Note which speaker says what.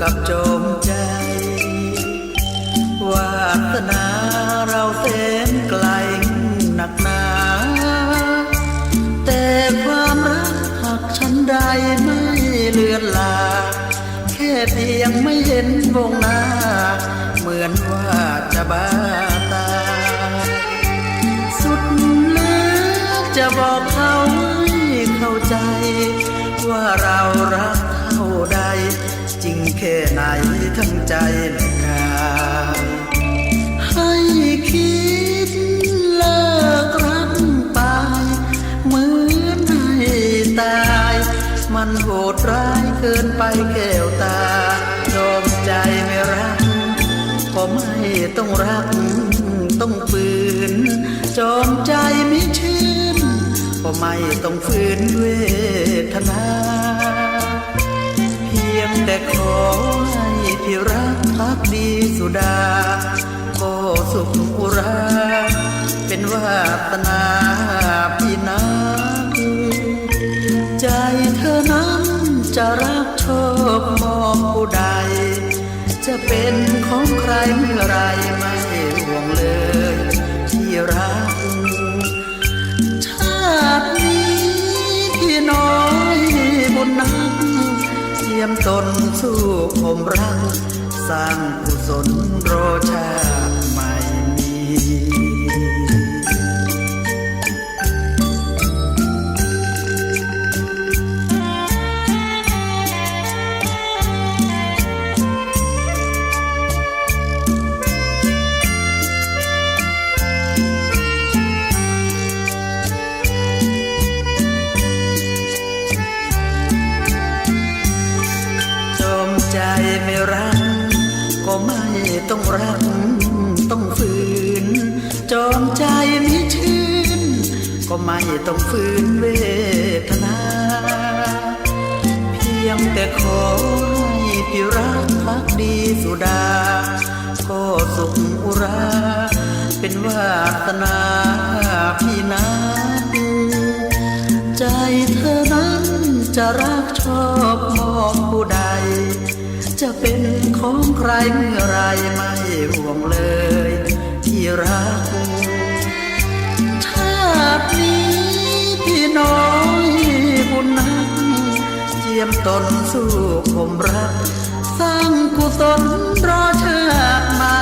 Speaker 1: กับโจมใจ วาสนาเราแสนไกลหนักหนา แต่ความรักหากฉันใดไม่เลือนลา แค่เพียงไม่เห็นวงหน้า เหมือนว่าจะบ้าตา สุดแล้วจะบอกเขาให้เข้าใจ ว่าเรารัก แค่ไหนทั้งใจและกายให้คิดเลิกรักไปเหมือนให้ตาย มันโหดร้ายเกินไปแก้วตา ยอมใจไม่รัก ก็ไม่ต้องรัก ต้องฝืน จอมใจไม่ชื่น ก็ไม่ต้องฝืนเวทนา ยงแต่ขอให้พี่รักพักดีสุดาก็สุขุราเป็นวาสนาพี่นาใจเธอนั้นจะรักชอบมองผู้ใด จะเป็นของใครเมื่อไรไม่ห่วงเลยที่รัก มตนสู้ผมรัง สร้างกุศลรอชาติ ไม่รัก ก็ไม่ต้องรัก ต้องฝืน จอมใจม่ชื่น ก็ไม่ต้องฝืนเวทนา เพียงแต่ขอให้พี่รักพักดีสุดา ก็สุขอุรา เป็นวาสนาพี่นาใจเธอนั้นจะรักชอบมองผู้ใด จะเป็นของใครเมื่อไรไม่ห่วงเลย ที่รักชาตินี้พี่น้อยบุญนักเจียมตนสู้ผมรัก สร้างกุศลรอชาติใหม่